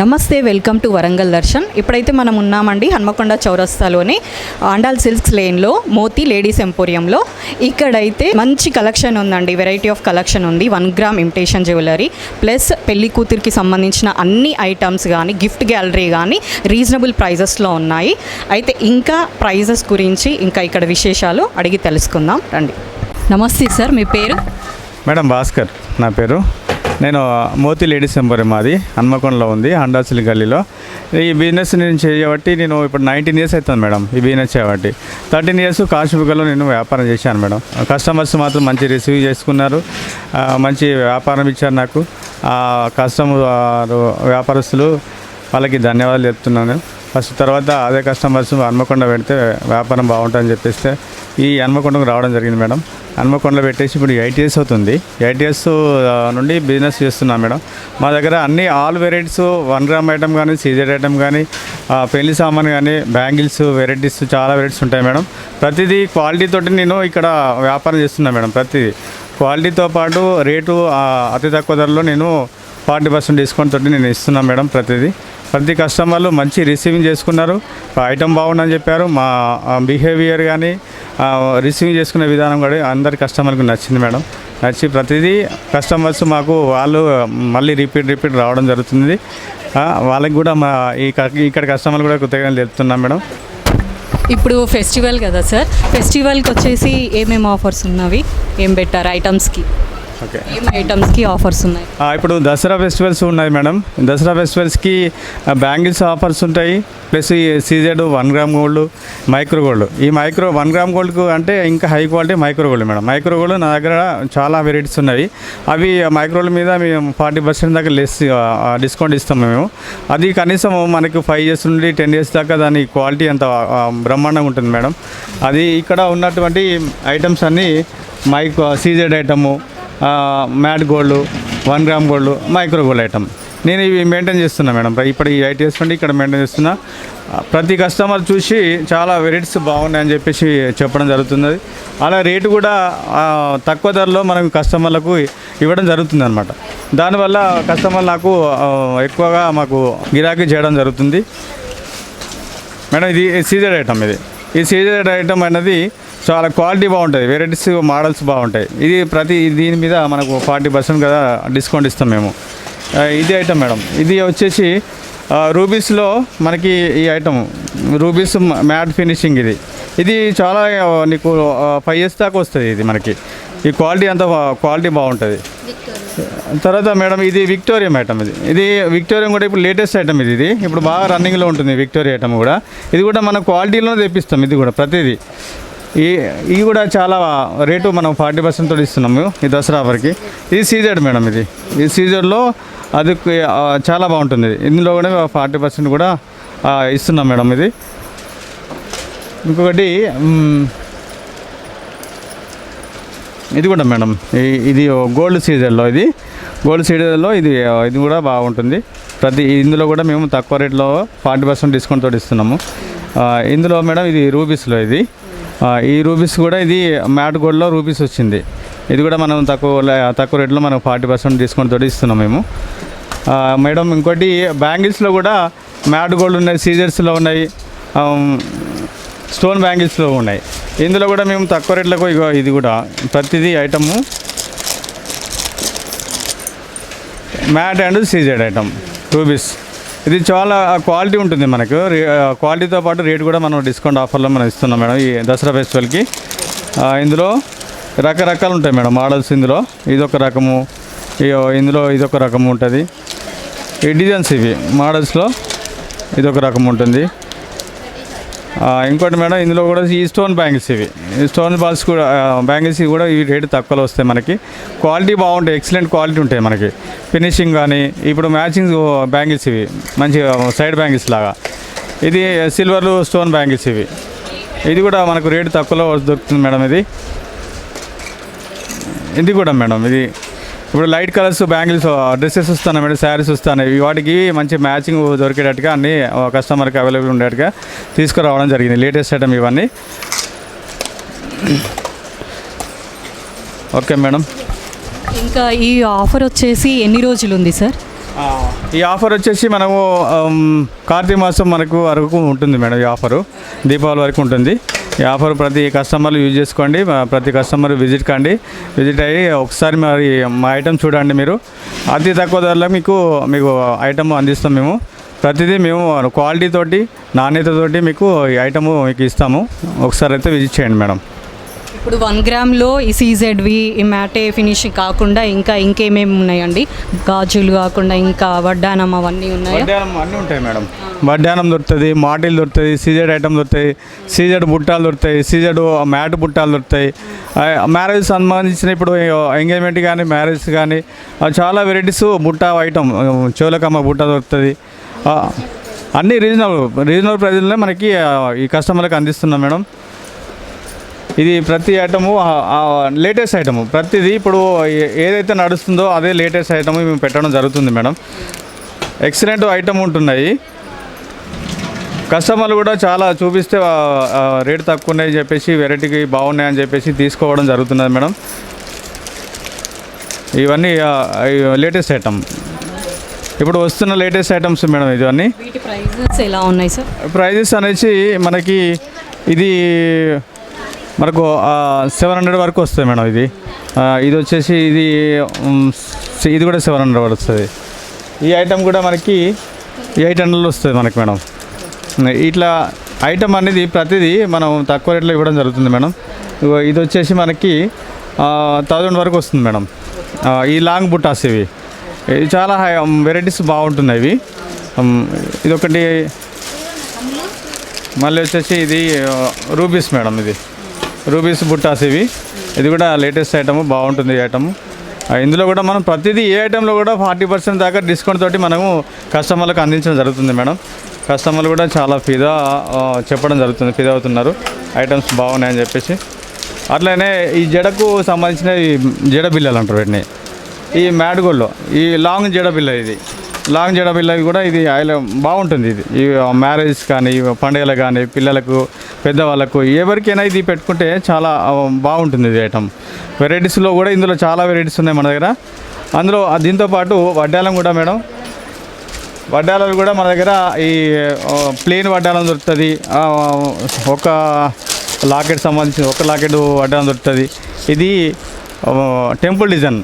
నమస్తే welcome to Warangal Darshan. ఇప్పుడైతే మనం ఉన్నామండి హన్మకొండ చౌరస్తాలోని ఆండాల్ సిల్క్స్ లేన్లో మోతి లేడీస్ ఎంపోరియంలో. ఇక్కడైతే మంచి కలెక్షన్ ఉందండి వెరైటీ ఆఫ్ కలెక్షన్ ఉంది one gram imitation jewellery. Plus పెళ్ళి కూతురికి సంబంధించిన అన్ని ఐటమ్స్ కానీ గిఫ్ట్ గ్యాలరీ కానీ రీజనబుల్ ప్రైజెస్లో ఉన్నాయి. అయితే ఇంకా ప్రైజెస్ గురించి ఇంకా ఇక్కడ విశేషాలు అడిగి తెలుసుకుందాం. రండి. నమస్తే సార్ మీ పేరు? మేడం భాస్కర్ నా పేరు. నేను మోతి లేడీస్ ఎంపోరియం మాది హన్మకొండలో ఉంది అండాసిలి గల్లీలో. ఈ బిజినెస్ నేను చేయబట్టి నేను ఇప్పుడు నైన్టీన్ ఇయర్స్ అవుతుంది మేడం ఈ బిజినెస్ చేయబట్టి. థర్టీన్ ఇయర్స్ కాశీబుగ్గలో నేను వ్యాపారం చేశాను మేడం. కస్టమర్స్ మాత్రం మంచి రిసీవ్ చేసుకున్నారు మంచి వ్యాపారం ఇచ్చారు నాకు. ఆ కస్టమర్ వ్యాపారస్తులు వాళ్ళకి ధన్యవాదాలు చెప్తున్నాను. ఫస్ట్ తర్వాత అదే కస్టమర్స్ హన్మకొండ పెడితే వ్యాపారం బాగుంటుందని చెప్పేస్తే ఈ హన్మకొండకు రావడం జరిగింది మేడం. హన్మకొండలో పెట్టేసి ఇప్పుడు ఎయిట్ ఇయర్స్ అవుతుంది. ఎయిట్ ఇయర్స్ నుండి బిజినెస్ చేస్తున్నాం మేడం. మా దగ్గర అన్ని all varieties one gram item కానీ సీజెడ్ ఐటమ్ కానీ పెళ్ళి సామాన్ కానీ బ్యాంగిల్స్ వెరైటీస్ చాలా వెరైటీస్ ఉంటాయి మేడం. ప్రతిదీ క్వాలిటీతోటి నేను ఇక్కడ వ్యాపారం చేస్తున్నాను మేడం ప్రతిదీ. క్వాలిటీతో పాటు రేటు అతి తక్కువ ధరలో నేను ఫార్టీ పర్సెంట్ డిస్కౌంట్ తోటి నేను ఇస్తున్నాను మేడం ప్రతిదీ. ప్రతి కస్టమర్లు మంచి రిసీవింగ్ చేసుకున్నారు. ఐటమ్ బాగుందని చెప్పారు. మా బిహేవియర్ కానీ రిసీవింగ్ చేసుకునే విధానం కూడా అందరి కస్టమర్కి నచ్చింది మేడం. నచ్చి ప్రతిదీ కస్టమర్స్ మాకు వాళ్ళు మళ్ళీ రిపీట్ రిపీట్ రావడం జరుగుతుంది. వాళ్ళకి కూడా మా ఈ ఇక్కడ కస్టమర్లు కూడా కృతజ్ఞతలు చెప్తున్నాం మేడం. ఇప్పుడు ఫెస్టివల్ కదా సార్. ఫెస్టివల్కి వచ్చేసి ఏమేమి ఆఫర్స్ ఉన్నవి? ఏం పెట్టారు ఐటమ్స్కి? ఓకే ఏం ఐటమ్స్కి ఆఫర్స్ ఉన్నాయి? ఇప్పుడు దసరా ఫెస్టివల్స్ ఉన్నాయి మేడం దసరా ఫెస్టివల్స్కి బ్యాంగిల్స్ ఆఫర్స్ ఉంటాయి ప్లస్ ఈ CZ one gram gold micro gold ఈ మైక్రో వన్ గ్రామ్ గోల్డ్కు అంటే ఇంకా high quality micro gold madam micro gold నా దగ్గర చాలా వెరైటీస్ ఉన్నాయి. అవి మైక్రోల మీద మేము ఫార్టీ పర్సెంట్ దాకా లెస్ డిస్కౌంట్ ఇస్తాం మేము. అది కనీసం మనకి ఫైవ్ ఇయర్స్ నుండి టెన్ ఇయర్స్ దాకా దాని క్వాలిటీ అంత బ్రహ్మాండంగా ఉంటుంది మేడం అది ఇక్కడ ఉన్నటువంటి ఐటమ్స్ అన్నీ mic CZ item matte gold one gram gold micro gold item. నేను ఇవి మెయింటైన్ చేస్తున్నా మేడం. ఇప్పుడు ఈ ఐటీ ఇయర్స్ నుండి ఇక్కడ మెయింటైన్ చేస్తున్నా. ప్రతి కస్టమర్ చూసి చాలా వెరైటీస్ బాగున్నాయని చెప్పేసి చెప్పడం జరుగుతుంది అలా రేటు కూడా తక్కువ ధరలో మనం కస్టమర్లకు ఇవ్వడం జరుగుతుంది అనమాట దానివల్ల కస్టమర్ నాకు ఎక్కువగా మాకు గిరాకీ చేయడం జరుగుతుంది. మేడం ఇది సీజర్ ఐటమ్ ఇది. ఈ సీజర్ ఐటమ్ అనేది చాలా క్వాలిటీ బాగుంటుంది వెరైటీస్ మోడల్స్ బాగుంటాయి. ఇది ప్రతి దీని మీద మనకు ఫార్టీ పర్సెంట్ కదా డిస్కౌంట్ ఇస్తాం మేము. ఇది ఐటమ్ మేడం. ఇది వచ్చేసి రూబీస్లో మనకి ఈ ఐటమ్ రూబీస్ మ్యాట్ ఫినిషింగ్ ఇది. ఇది చాలా నీకు ఫైవ్ ఇయర్స్ దాకా వస్తుంది ఇది మనకి. ఈ క్వాలిటీ అంతా క్వాలిటీ బాగుంటుంది. తర్వాత మేడం ఇది విక్టోరియం ఐటమ్ ఇది. ఇది విక్టోరియం కూడా ఇప్పుడు లేటెస్ట్ ఐటమ్ ఇది ఇది. ఇప్పుడు బాగా రన్నింగ్లో ఉంటుంది విక్టోరియా ఐటమ్ కూడా. ఇది కూడా మన క్వాలిటీలో తెప్పిస్తాం ఇది కూడా ప్రతిదీ. ఈ ఇది కూడా చాలా రేటు మనం ఫార్టీ పర్సెంట్ తోటి ఇస్తున్నాము ఈ దసరా ఆఫర్కి. ఇది సీజెడ్ మేడం ఇది. ఈ సీజెడ్లో అది చాలా బాగుంటుంది. ఇందులో కూడా ఫార్టీ పర్సెంట్ కూడా ఇస్తున్నాం మేడం ఇది. ఇంకొకటి ఇది కూడా మేడం. ఈ- ఇది గోల్డ్ సీజన్లో ఇది. గోల్డ్ సీజన్లో ఇది ఇది కూడా బాగుంటుంది. ప్రతి ఇందులో కూడా మేము తక్కువ రేట్లో ఫార్టీ పర్సెంట్ డిస్కౌంట్ తోటి ఇస్తున్నాము. ఇందులో మేడం ఇది రూపీస్లో ఇది. ఈ రూపీస్ కూడా ఇది మ్యాట్ గోల్డ్లో రూపీస్ వచ్చింది. ఇది కూడా మనం తక్కువ తక్కువ రేట్లో మనం ఫార్టీ పర్సెంట్ డిస్కౌంట్ తోటి ఇస్తున్నాం మేము. మేడం ఇంకోటి బ్యాంగిల్స్లో కూడా మ్యాట్ గోల్డ్ ఉన్నాయి సీజర్స్లో ఉన్నాయి స్టోన్ బ్యాంగిల్స్లో ఉన్నాయి. ఇందులో కూడా మేము తక్కువ రేట్లకు ఇది కూడా ప్రతిదీ item. Matte and CZ item rubies ఇది చాలా క్వాలిటీ ఉంటుంది మనకు. క్వాలిటీతో పాటు రేట్ కూడా మనం డిస్కౌంట్ ఆఫర్లో మనం ఇస్తున్నాం మేడం ఈ దసరా ఫెస్టివల్కి. ఇందులో రకరకాలు ఉంటాయి మేడం మోడల్స్ ఇందులో. ఇదొక రకము ఇందులో ఇదొక రకము ఉంటుంది. ఈ డిజైన్స్ ఇవి మోడల్స్లో ఇదొక రకం ఉంటుంది. ఇంకోటి మేడం ఇందులో కూడా ఈ స్టోన్ బ్యాంగిల్స్ ఇవి. స్టోన్ బాల్స్ కూడా బ్యాంగిల్స్ కూడా ఇవి రేటు తక్కువలో వస్తాయి మనకి. క్వాలిటీ బాగుంటాయి ఎక్సలెంట్ క్వాలిటీ ఉంటాయి మనకి. ఫినిషింగ్ కానీ ఇప్పుడు మ్యాచింగ్ బ్యాంగిల్స్ ఇవి. మంచి సైడ్ బ్యాంగిల్స్ లాగా. ఇది సిల్వర్లు స్టోన్ బ్యాంగిల్స్ ఇవి. ఇది కూడా మనకు రేటు తక్కువలో దొరుకుతుంది మేడం ఇది. ఇది కూడా మేడం ఇది ఇప్పుడు లైట్ కలర్స్ బ్యాంగిల్స్ డ్రెస్సెస్ వస్తున్నాయి మేడం శారీస్ వస్తున్నాయి. వాటికి మంచి మ్యాచింగ్ దొరికేటట్టుగా అన్ని కస్టమర్కి అవైలబుల్ ఉండేట్టుగా తీసుకురావడం జరిగింది. లేటెస్ట్ ఐటమ్ ఇవన్నీ. Okay madam. ఇంకా ఈ ఆఫర్ వచ్చేసి ఎన్ని రోజులు ఉంది సార్? ఈ ఆఫర్ వచ్చేసి మనము కార్తీక మాసం మనకు వరకు ఉంటుంది మేడం ఈ ఆఫరు. దీపావళి వరకు ఉంటుంది. ఈ ఆఫర్ ప్రతి కస్టమర్లు యూజ్ చేసుకోండి ప్రతి కస్టమర్ విజిట్ కండి. విజిట్ అయ్యి ఒకసారి మరి మా ఐటెం చూడండి మీరు. అతి తక్కువ ధరలో మీకు మీకు ఐటమ్ అందిస్తాం మేము. ప్రతిదీ మేము క్వాలిటీతోటి నాణ్యతతోటి మీకు ఈ ఐటము మీకు ఇస్తాము. ఒకసారి అయితే విజిట్ చేయండి మేడం. ఇప్పుడు వన్ గ్రామ్లో ఈ సీజెడ్వి ఈ మ్యాటే ఫినిషింగ్ కాకుండా ఇంకా ఇంకేమేమి ఉన్నాయండి? గాజులు కాకుండా ఇంకా వడ్డానం అవన్నీ ఉన్నాయా? వడ్డానం అన్నీ ఉంటాయి మేడం. వడ్డానం దొరుకుతుంది మాటిల్ దొరుకుతుంది సీజెడ్ ఐటమ్ దొరుకుతాయి సీజెడ్ బుట్టాలు దొరుకుతాయి సీజెడ్ మ్యాట్ బుట్టాలు దొరుకుతాయి. మ్యారేజ్ సంబంధించిన ఇప్పుడు ఎంగేజ్మెంట్ కానీ మ్యారేజ్ కానీ చాలా వెరైటీస్ బుట్ట ఐటమ్ చోలకమ్మ బుట్ట దొరుకుతుంది. అన్నీ రీజనబుల్ రీజనబుల్ ప్రైజ్లోనే మనకి ఈ కస్టమర్లకు అందిస్తున్నాం మేడం. ఇది ప్రతి ఐటము లేటెస్ట్ ఐటము. ప్రతిదీ ఇప్పుడు ఏదైతే నడుస్తుందో అదే లేటెస్ట్ ఐటమ్ మేము పెట్టడం జరుగుతుంది మేడం. ఎక్సలెంట్ ఐటమ్ ఉంటున్నాయి. కస్టమర్లు కూడా చాలా చూపిస్తే రేట్ తక్కువ ఉన్నాయని చెప్పేసి వెరైటీకి బాగున్నాయని చెప్పేసి తీసుకోవడం జరుగుతున్నది మేడం. ఇవన్నీ లేటెస్ట్ ఐటమ్. ఇప్పుడు వస్తున్న లేటెస్ట్ ఐటమ్స్ మేడం ఇవన్నీ. ప్రైజెస్ ఎలా ఉన్నాయి సార్? ప్రైజెస్ అనేసి మనకి ఇది మనకు సెవెన్ హండ్రెడ్ వరకు వస్తుంది మేడం ఇది. ఇది వచ్చేసి ఇది ఇది కూడా సెవెన్ హండ్రెడ్ వస్తుంది. ఈ ఐటెం కూడా మనకి ఎయిట్ హండ్రెడ్లో వస్తుంది మనకి మేడం. ఇట్లా ఐటమ్ అనేది ప్రతిదీ మనం తక్కువ రేట్లో ఇవ్వడం జరుగుతుంది మేడం. ఇది వచ్చేసి మనకి థౌజండ్ వరకు వస్తుంది మేడం. ఈ లాంగ్ బుట్టాస్ ఇవి. ఇది చాలా హై వెరైటీస్ బాగుంటున్నాయి ఇవి. ఇదొకటి మళ్ళీ వచ్చేసి ఇది రూపీస్ రూబీస్ మేడం ఇది. రూబీస్ బుట్టాస్ ఇవి. ఇది కూడా లేటెస్ట్ ఐటమ్ బాగుంటుంది ఈ ఐటమ్ ఇందులో కూడా మనం ప్రతిదీ ఏ ఐటెంలో కూడా ఫార్టీ పర్సెంట్ దాకా డిస్కౌంట్ తోటి మనము కస్టమర్లకు అందించడం జరుగుతుంది మేడం. కస్టమర్లు కూడా చాలా ఫిదా చెప్పడం జరుగుతుంది ఫిదా అవుతున్నారు. ఐటమ్స్ బాగున్నాయని చెప్పేసి. అట్లనే ఈ జడకు సంబంధించిన ఈ జడ బిల్లలు అంటారు వీటిని. ఈ మ్యాడ్గోల్లో ఈ లాంగ్ జడ బిల్ల ఇది. లాంగ్ జడ బిల్ల కూడా ఇది ఆయిల్ బాగుంటుంది ఇది. ఈ మ్యారేజ్ కానీ పండుగలు కానీ పిల్లలకు పెద్దవాళ్ళకు. ఎవరికైనా ఇది పెట్టుకుంటే చాలా బాగుంటుంది ఇది ఐటమ్. వెరైటీస్లో కూడా ఇందులో చాలా వెరైటీస్ ఉన్నాయి మన దగ్గర. అందులో దీంతోపాటు దీంతో పాటు వడ్డాలం కూడా మేడం. వడ్డాలాలు కూడా మన దగ్గర ఈ ప్లేన్ వడ్డాలం దొరుకుతుంది. ఒక లాకెట్ సంబంధించిన ఒక లాకెట్ వడ్డాలం దొరుకుతుంది. ఇది టెంపుల్ డిజైన్.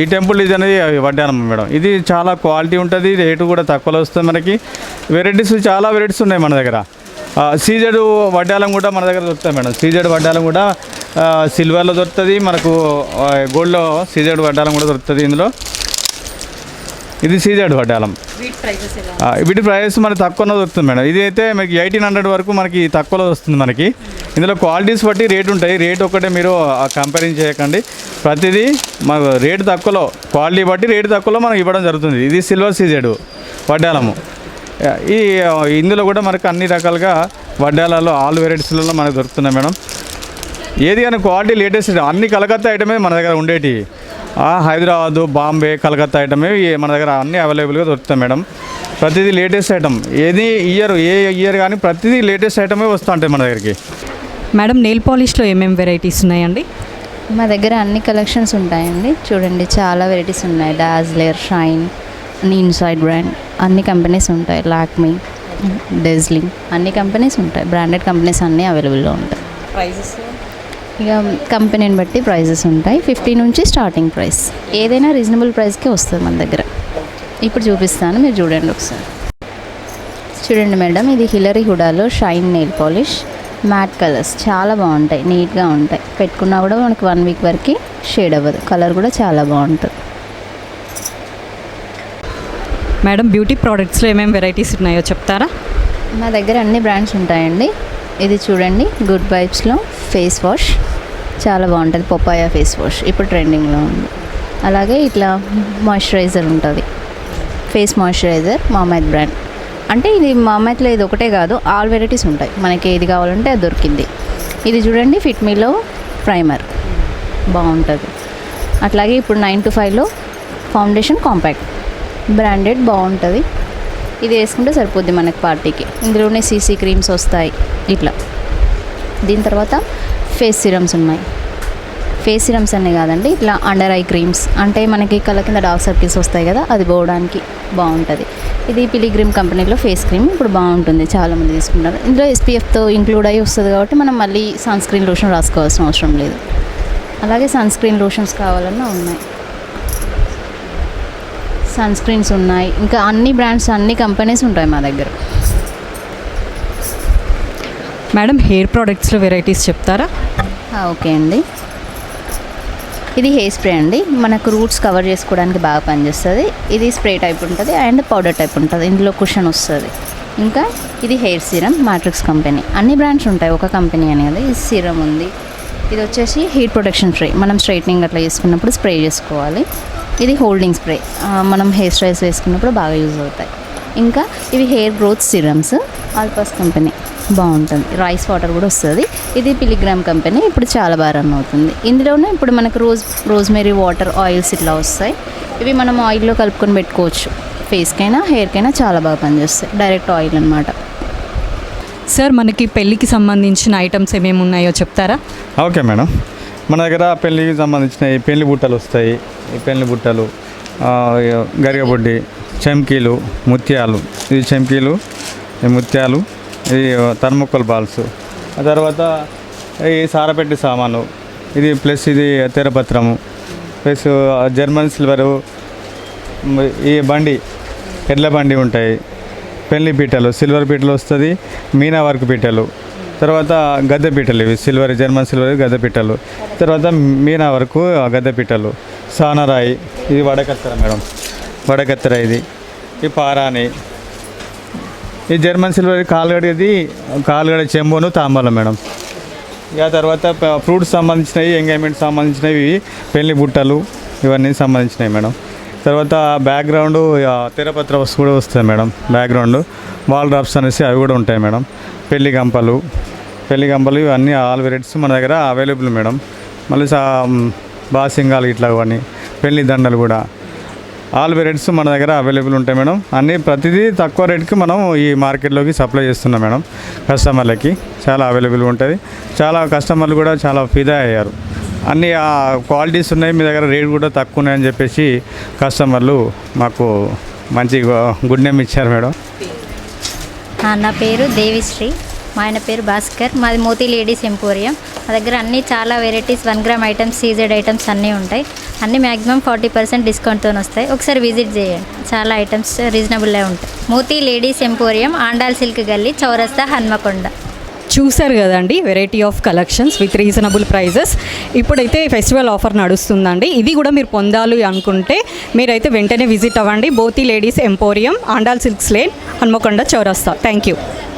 ఈ టెంపుల్ డిజైన్ అనేది వడ్డానం మేడం. ఇది చాలా క్వాలిటీ ఉంటుంది రేటు కూడా తక్కువలో వస్తుంది మనకి. వెరైటీస్ చాలా వెరైటీస్ ఉన్నాయి మన దగ్గర. సీజెడ్ వడ్డాలం కూడా మన దగ్గర దొరుకుతాయి మేడం. సీజెడ్ వడ్డాలం కూడా సిల్వర్లో దొరుకుతుంది మనకు గోల్డ్లో సీజెడ్ వడ్డాలం కూడా దొరుకుతుంది ఇందులో. ఇది సీజెడ్ వడ్డాలం. వీటి ప్రైజెస్ ప్రైస్ మనకి తక్కువలో దొరుకుతుంది మేడం. ఇది అయితే మనకి ఎయిటీన్ హండ్రెడ్ వరకు మనకి తక్కువలో వస్తుంది మనకి. ఇందులో క్వాలిటీస్ బట్టి రేట్ ఉంటాయి. రేట్ ఒకటే మీరు కంపేరింగ్ చేయకండి. ప్రతిదీ మనకు రేట్ తక్కువలో క్వాలిటీ బట్టి రేట్ తక్కువలో మనకి ఇవ్వడం జరుగుతుంది. ఇది సిల్వర్ సీజెడ్ వడ్డాలము. ఈ ఇందులో కూడా మనకు అన్ని రకాలుగా వడ్డాలలో ఆల్ వెరైటీస్లలో మనకు దొరుకుతున్నాయి మేడం. ఏది కానీ క్వాలిటీ లేటెస్ట్ అన్ని కలకత్తా ఐటమే మన దగ్గర ఉండేటి. ఆ, హైదరాబాదు బాంబే కలకత్తా ఐటమే మన దగ్గర అన్ని అవైలబుల్గా దొరుకుతాయి మేడం. ప్రతిదీ లేటెస్ట్ ఐటమ్. ఏది ఇయర్ ఏ ఇయర్ కానీ ప్రతిదీ లేటెస్ట్ ఐటమే వస్తూ ఉంటాయి మన దగ్గరికి. మేడం నెయిల్ పాలిష్లో ఏమేమి వెరైటీస్ ఉన్నాయండి? మా దగ్గర అన్ని కలెక్షన్స్ ఉంటాయండి. చూడండి చాలా వెరైటీస్ ఉన్నాయి. డాజ్లర్ షైన్ ఇన్సైడ్ బ్రాండ్ అన్ని కంపెనీస్ ఉంటాయి లాక్మీ డెజ్లింగ్ అన్ని కంపెనీస్ ఉంటాయి. బ్రాండెడ్ కంపెనీస్ అన్నీ అవైలబుల్లో ఉంటాయి. ప్రైజెస్ ఇక కంపెనీని బట్టి ప్రైజెస్ ఉంటాయి. ఫిఫ్టీ నుంచి స్టార్టింగ్ ప్రైస్ ఏదైనా రీజనబుల్ ప్రైస్కే వస్తుంది మన దగ్గర. ఇప్పుడు చూపిస్తాను మీరు చూడండి ఒకసారి. చూడండి మేడం ఇది హిలరీ హుడాలో shine nail polish matte colours చాలా బాగుంటాయి. నీట్గా ఉంటాయి. పెట్టుకున్నా కూడా మనకి వన్ వీక్ వరకు షేడ్ అవ్వదు. కలర్ కూడా చాలా బాగుంటుంది. మేడం బ్యూటీ ప్రోడక్ట్స్లో ఏమేమి వెరైటీస్ ఉన్నాయో చెప్తారా? మా దగ్గర అన్ని బ్రాండ్స్ ఉంటాయండి. ఇది చూడండి గుడ్ వైబ్స్లో ఫేస్ వాష్ చాలా బాగుంటుంది పప్పాయ ఫేస్ వాష్ ఇప్పుడు ట్రెండింగ్లో ఉంది. అలాగే ఇట్లా మాయిశ్చరైజర్ ఉంటుంది. ఫేస్ మాయిశ్చరైజర్ మామైత్ బ్రాండ్ అంటే ఇది మామైత్లో ఇది ఒకటే కాదు ఆల్ వెరైటీస్ ఉంటాయి. మనకి ఏది కావాలంటే అది దొరికింది. ఇది చూడండి ఫిట్మీలో ప్రైమర్ బాగుంటుంది. అట్లాగే ఇప్పుడు నైన్ టు ఫైవ్లో ఫౌండేషన్ కాంపాక్ట్ బ్రాండెడ్ బాగుంటుంది. ఇది వేసుకుంటే సరిపోద్ది మనకి పార్టీకి. ఇందులోనే సీసీ క్రీమ్స్ వస్తాయి. ఇట్లా. దీని తర్వాత ఫేస్ సిరమ్స్ ఉన్నాయి. ఫేస్ సిరమ్స్ అనే కాదండి ఇట్లా అండర్ ఐ క్రీమ్స్. అంటే మనకి కళ్ళ కింద డార్క్ సర్కిల్స్ వస్తాయి కదా అది పోవడానికి బాగుంటుంది. ఇది పిలిగ్రిమ్ కంపెనీలో ఫేస్ క్రీమ్ ఇప్పుడు బాగుంటుంది చాలామంది తీసుకుంటారు. ఇందులో ఎస్పీఎఫ్తో ఇంక్లూడ్ అయ్యి వస్తుంది కాబట్టి మనం మళ్ళీ సన్ స్క్రీన్ లోషన్ రాసుకోవాల్సిన అవసరం లేదు. అలాగే సన్ స్క్రీన్ లోషన్స్ కావాలన్నా ఉన్నాయి. సన్ స్క్రీన్స్ ఉన్నాయి. ఇంకా అన్ని బ్రాండ్స్ అన్ని కంపెనీస్ ఉంటాయి మా దగ్గర. మేడం హెయిర్ ప్రోడక్ట్స్లో వెరైటీస్ చెప్తారా? ఓకే అండి. ఇది హెయిర్ స్ప్రే అండి. మనకు రూట్స్ కవర్ చేసుకోవడానికి బాగా పనిచేస్తుంది. ఇది స్ప్రే టైప్ ఉంటుంది అండ్ పౌడర్ టైప్ ఉంటుంది. ఇందులో కుషన్ వస్తుంది. ఇంకా ఇది హెయిర్ సీరం మాట్రిక్స్ కంపెనీ. అన్ని బ్రాండ్స్ ఉంటాయి. ఒక కంపెనీ అనేది ఇది సీరం ఉంది. ఇది వచ్చేసి హీట్ ప్రొటెక్షన్ స్ప్రే. మనం స్ట్రైట్నింగ్ అట్లా చేసుకున్నప్పుడు స్ప్రే చేసుకోవాలి. ఇది హోల్డింగ్ స్ప్రే. మనం హెయిర్ స్టైల్స్ వేసుకున్నప్పుడు బాగా యూజ్ అవుతాయి. ఇంకా ఇవి హెయిర్ గ్రోత్ సిరమ్స్ ఆల్పాస్ కంపెనీ. బాగుంటుంది. రైస్ వాటర్ కూడా వస్తుంది. ఇది పిలిగ్రామ్ కంపెనీ. ఇప్పుడు చాలా బాగా రన్ అవుతుంది. ఇందులోనే ఇప్పుడు మనకు రోజ్ రోజ్మెరీ వాటర్ ఆయిల్స్ ఇట్లా వస్తాయి. ఇవి మనం ఆయిల్లో కలుపుకొని పెట్టుకోవచ్చు. ఫేస్కైనా హెయిర్కైనా చాలా బాగా పనిచేస్తాయి. డైరెక్ట్ ఆయిల్ అనమాట సార్ మనకి పెళ్ళికి సంబంధించిన ఐటమ్స్ ఏమేమి ఉన్నాయో చెప్తారా? Okay madam. మన దగ్గర పెళ్ళికి సంబంధించిన ఈ పెళ్ళి బుట్టలు వస్తాయి. ఈ పెళ్ళి బుట్టలు గరిగబొడ్డి గరిగబుడ్డి చెంకీలు ముత్యాలు. ఈ చెంకీలు ఈ ముత్యాలు ఇది తర్మకోల్ బాల్స్. ఆ తర్వాత ఈ సారపెట్టి సామాను. ఇది ప్లస్ ఇది తెరపత్రము. ప్లస్ జర్మన్ సిల్వరు ఈ బండి ఎడ్ల బండి ఉంటాయి. పెళ్ళి పీటలు సిల్వర్ పీటలు వస్తుంది మీనా వర్క్ పీటలు. తర్వాత గద్దె పీటలు ఇవి సిల్వర్ జర్మన్ సిల్వర్ గద్దె పీటలు తర్వాత మీనా వరకు గద్దె పీటలు సానరాయి ఇది వడకత్తెర మేడం. వడకత్తెర ఇది. ఈ పారాని ఈ జర్మన్ సిల్వర్ కాలుగడేది కాలుగడ చెంబును తాంబలం మేడం. ఇక తర్వాత ఫ్రూట్స్ సంబంధించినవి ఎంగేజ్మెంట్ సంబంధించినవి పెళ్ళి బుట్టలు ఇవన్నీ సంబంధించినవి మేడం. తర్వాత బ్యాక్గ్రౌండ్ ఇక తెరపత్ర వస్తు కూడా వస్తాయి మేడం బ్యాక్గ్రౌండ్ వాల్ డ్రాప్స్ అనేసి అవి కూడా ఉంటాయి మేడం. పెళ్ళి గంపలు పెళ్ళి గంపలు ఇవన్నీ ఆల్ వెరైటీస్ మన దగ్గర అవైలబుల్ మేడం. మళ్ళీ బాసింగాలు ఇట్లా ఇవన్నీ పెళ్ళి దండలు కూడా. ఆల్ వెరైటీస్ మన దగ్గర అవైలబుల్ ఉంటాయి మేడం. అన్నీ ప్రతిదీ తక్కువ రేట్కి మనం ఈ మార్కెట్లోకి సప్లై చేస్తున్నాం మేడం. కస్టమర్లకి చాలా అవైలబుల్ ఉంటుంది. చాలా కస్టమర్లు కూడా చాలా ఫిదా అయ్యారు. అన్ని క్వాలిటీస్ ఉన్నాయి మీ దగ్గర రేట్ కూడా తక్కువ ఉన్నాయని చెప్పేసి కస్టమర్లు మాకు మంచి గుడ్ నేమ్ ఇచ్చారు మేడం. నా పేరు దేవిశ్రీ. మా ఆయన పేరు భాస్కర్. మాది మోతీ లేడీస్ ఎంపోరియం. మా దగ్గర అన్ని చాలా varieties one gram items CZ items అన్నీ ఉంటాయి. అన్నీ మ్యాక్సిమం ఫార్టీ పర్సెంట్ డిస్కౌంట్తో వస్తాయి. ఒకసారి విజిట్ చేయండి. చాలా ఐటమ్స్ రీజనబుల్గా ఉంటాయి. Moti ladies emporium Andal silk గల్లీ చౌరస్తా హన్మకొండ. చూశారు కదండి variety of collections with reasonable prices ఇప్పుడైతే ఫెస్టివల్ ఆఫర్ నడుస్తుందండి. ఇది కూడా మీరు పొందాలి అనుకుంటే మీరైతే వెంటనే విజిట్ అవ్వండి. Moti ladies emporium Andal silks lane Hanamkonda చౌరస్తా. Thank you